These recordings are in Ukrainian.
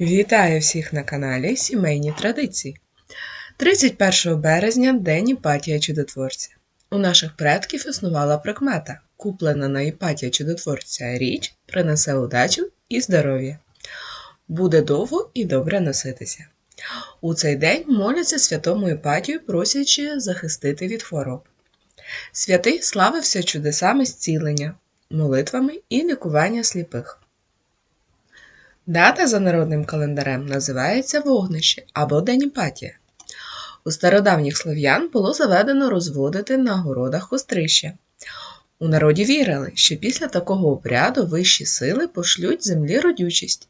Вітаю всіх на каналі Сімейні Традиції. 31 березня День Іпатія Чудотворця. У наших предків існувала прикмета. Куплена на Іпатія Чудотворця річ принесе удачу і здоров'я. Буде довго і добре носитися. У цей день моляться святому Іпатію, просячи захистити від хвороб. Святий славився чудесами зцілення, молитвами і лікування сліпих. Дата за народним календарем називається вогнище або День Іпатія. У стародавніх слов'ян було заведено розводити на городах кострища. У народі вірили, що після такого обряду вищі сили пошлють землі родючість,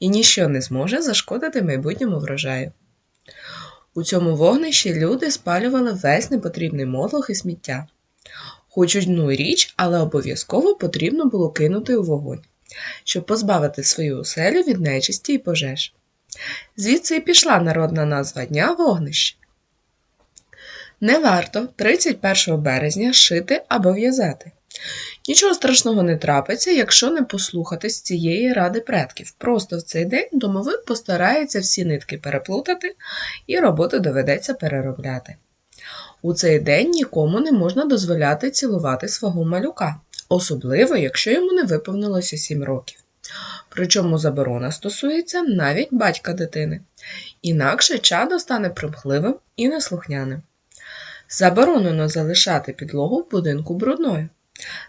і ніщо не зможе зашкодити майбутньому врожаю. У цьому вогнищі люди спалювали весь непотрібний мотлох і сміття. Хоч одну річ, але обов'язково потрібно було кинути у вогонь щоб позбавити свою оселю від нечисті і пожеж. Звідси і пішла народна назва Дня вогнище. Не варто 31 березня шити або в'язати. Нічого страшного не трапиться, якщо не послухатись цієї ради предків. Просто в цей день домовик постарається всі нитки переплутати і роботу доведеться переробляти. У цей день нікому не можна дозволяти цілувати свого малюка особливо якщо йому не виповнилося 7 років. Причому заборона стосується навіть батька дитини, інакше чадо стане примхливим і неслухняним. Заборонено залишати підлогу в будинку брудною.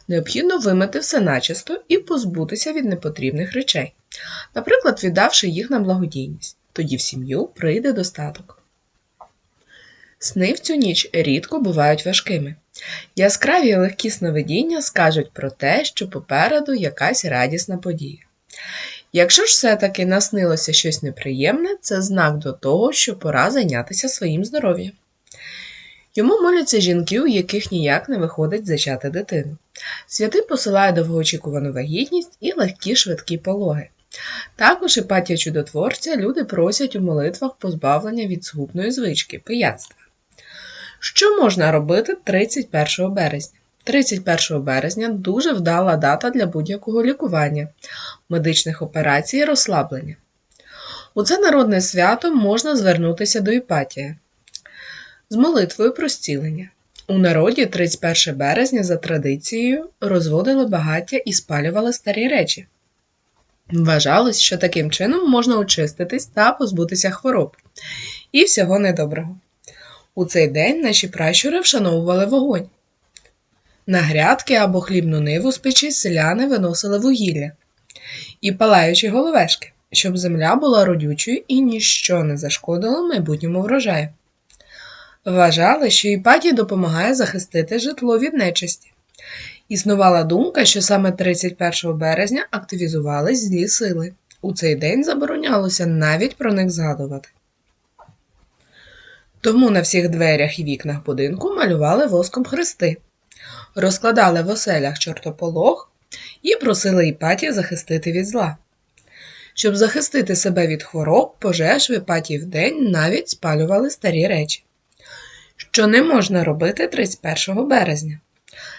Необхідно вимити все начисто і позбутися від непотрібних речей, наприклад, віддавши їх на благодійність. Тоді в сім'ю прийде достаток. Сни в цю ніч рідко бувають важкими. Яскраві легкі сновидіння скажуть про те, що попереду якась радісна подія. Якщо ж все-таки наснилося щось неприємне, це знак до того, що пора зайнятися своїм здоров'ям. Йому моляться жінки, у яких ніяк не виходить зачати дитину. Святий посилає довгоочікувану вагітність і легкі швидкі пологи. Також іпатія чудотворця люди просять у молитвах позбавлення від згубної звички, пияцтва. Що можна робити 31 березня? 31 березня дуже вдала дата для будь-якого лікування, медичних операцій і розслаблення. У це народне свято можна звернутися до Іпатія з молитвою про зцілення. У народі 31 березня за традицією розводили багаття і спалювали старі речі. Вважалось, що таким чином можна очиститись та позбутися хвороб і всього недоброго. У цей день наші пращури вшановували вогонь. На грядки або хлібну ниву з печі селяни виносили вугілля і палаючі головешки, щоб земля була родючою і ніщо не зашкодило майбутньому врожаю. Вважали, що Іпатій допомагає захистити житло від нечисті. Існувала думка, що саме 31 березня активізувались злі сили. У цей день заборонялося навіть про них згадувати. Тому на всіх дверях і вікнах будинку малювали воском хрести, розкладали в оселях чортополох і просили Іпатія захистити від зла. Щоб захистити себе від хвороб, пожеж в Іпатії в день навіть спалювали старі речі, що не можна робити 31 березня.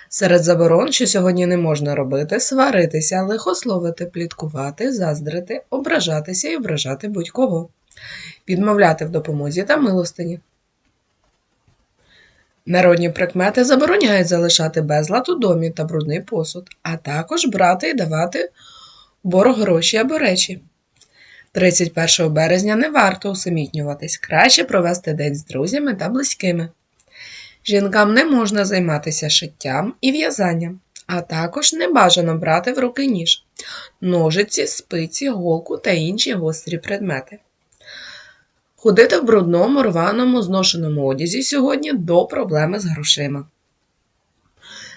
Серед заборон, що сьогодні не можна робити, сваритися, лихословити, пліткувати, заздрити, ображатися і ображати будь-кого, відмовляти в допомозі та милостині. Народні прикмети забороняють залишати безлад у домі та брудний посуд, а також брати і давати борг гроші або речі. 31 березня не варто усамітнюватись, краще провести день з друзями та близькими. Жінкам не можна займатися шиттям і в'язанням, а також не бажано брати в руки ніж, ножиці, спиці, голку та інші гострі предмети. Ходити в брудному, рваному, зношеному одязі сьогодні до проблеми з грошима.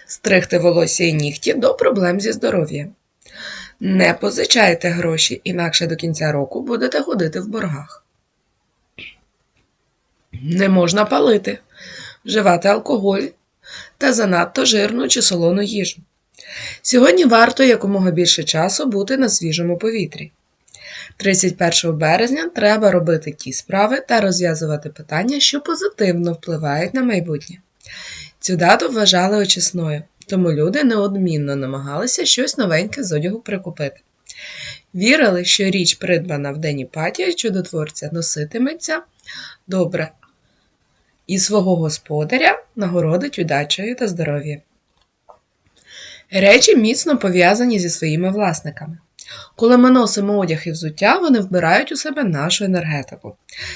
Стригти волосся і нігті до проблем зі здоров'ям. Не позичайте гроші, інакше до кінця року будете ходити в боргах. Не можна палити, вживати алкоголь та занадто жирну чи солону їжу. Сьогодні варто якомога більше часу бути на свіжому повітрі. 31 березня треба робити ті справи та розв'язувати питання, що позитивно впливають на майбутнє. Цю дату вважали очисною, тому люди неодмінно намагалися щось новеньке з одягу прикупити. Вірили, що річ, придбана в день Іпатія чудотворця, носитиметься добре і свого господаря нагородить удачею та здоров'ям. Речі міцно пов'язані зі своїми власниками. Коли ми носимо одяг і взуття, вони вбирають у себе нашу енергетику.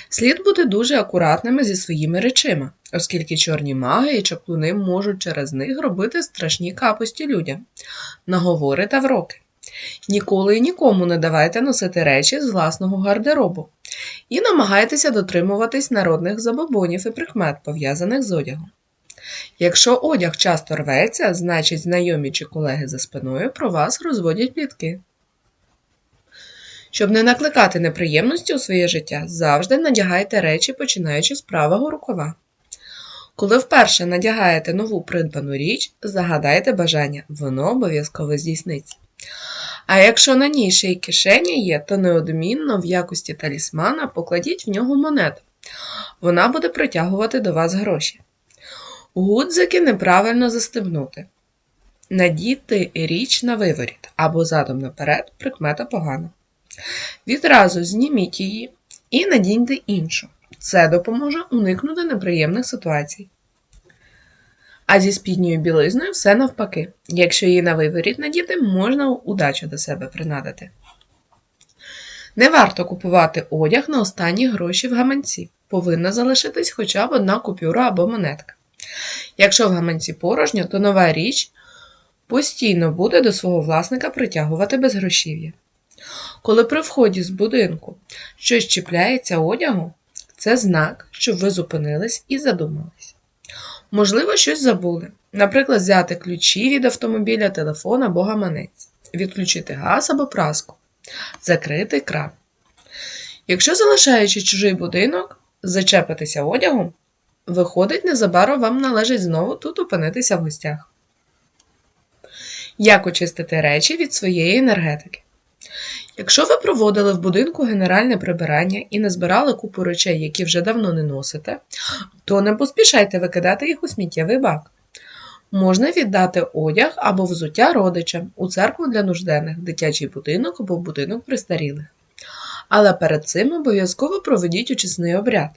Слід бути дуже акуратними зі своїми речима, оскільки чорні маги і чаклуни можуть через них робити страшні капості людям, наговори та вроки. Ніколи і нікому не давайте носити речі з власного гардеробу і намагайтеся дотримуватись народних забобонів і прикмет, пов'язаних з одягом. Якщо одяг часто рветься, значить знайомі чи колеги за спиною про вас розводять плітки. Щоб не накликати неприємності у своє життя, завжди надягайте речі, починаючи з правого рукава. Коли вперше надягаєте нову придбану річ, загадайте бажання, воно обов'язково здійсниться. А якщо на ній ще й кишеня є, то неодмінно в якості талісмана покладіть в нього монету. Вона буде притягувати до вас гроші. Гудзики неправильно застебнути. Надіти річ на виворіт або задом наперед прикмета погана. Відразу зніміть її і надіньте іншу. Це допоможе уникнути неприємних ситуацій. А зі спідньою білизною все навпаки. Якщо її на виворіт надіти, можна удачу до себе принадити. Не варто купувати одяг на останні гроші в гаманці. Повинна залишитись хоча б одна купюра або монетка. Якщо в гаманці порожньо, то нова річ постійно буде до свого власника притягувати безгрошів'я. Коли при вході з будинку щось чіпляється одягу, це знак, щоб ви зупинились і задумались. Можливо, щось забули. Наприклад, взяти ключі від автомобіля, телефон або гаманець, відключити газ або праску, закрити кран. Якщо залишаючи чужий будинок, зачепитися одягом, виходить, незабаром вам належить знову тут опинитися в гостях. Як очистити речі від своєї енергетики? Якщо ви проводили в будинку генеральне прибирання і не збирали купу речей, які вже давно не носите, то не поспішайте викидати їх у сміттєвий бак. Можна віддати одяг або взуття родичам у церкву для нужденних, дитячий будинок або будинок престарілих. Але перед цим обов'язково проведіть очисний обряд,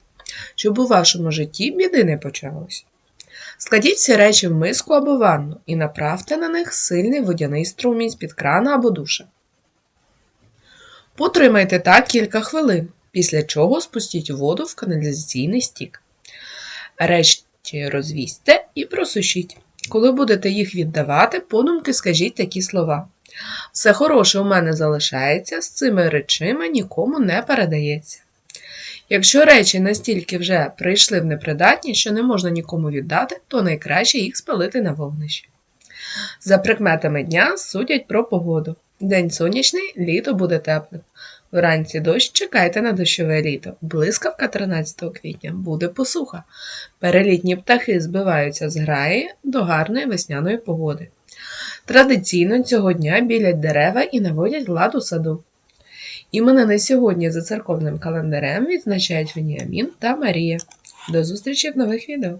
щоб у вашому житті біди не почалось. Складіть всі речі в миску або ванну і направте на них сильний водяний струмінь з-під крана або душа. Потримайте так кілька хвилин, після чого спустіть воду в каналізаційний стік. Речі розвісьте і просушіть. Коли будете їх віддавати, подумки скажіть такі слова. Все хороше у мене залишається, з цими речима нікому не передається. Якщо речі настільки вже прийшли в непридатність, що не можна нікому віддати, то найкраще їх спалити на вогнищі. За прикметами дня судять про погоду. День сонячний, літо буде теплим. Вранці дощ чекайте на дощове літо. Блискавка 13 квітня буде посуха. Перелітні птахи збиваються з граї до гарної весняної погоди. Традиційно цього дня білять дерева і наводять лад у саду. Іменини сьогодні за церковним календарем відзначають Веніамін та Марія. До зустрічі в нових відео!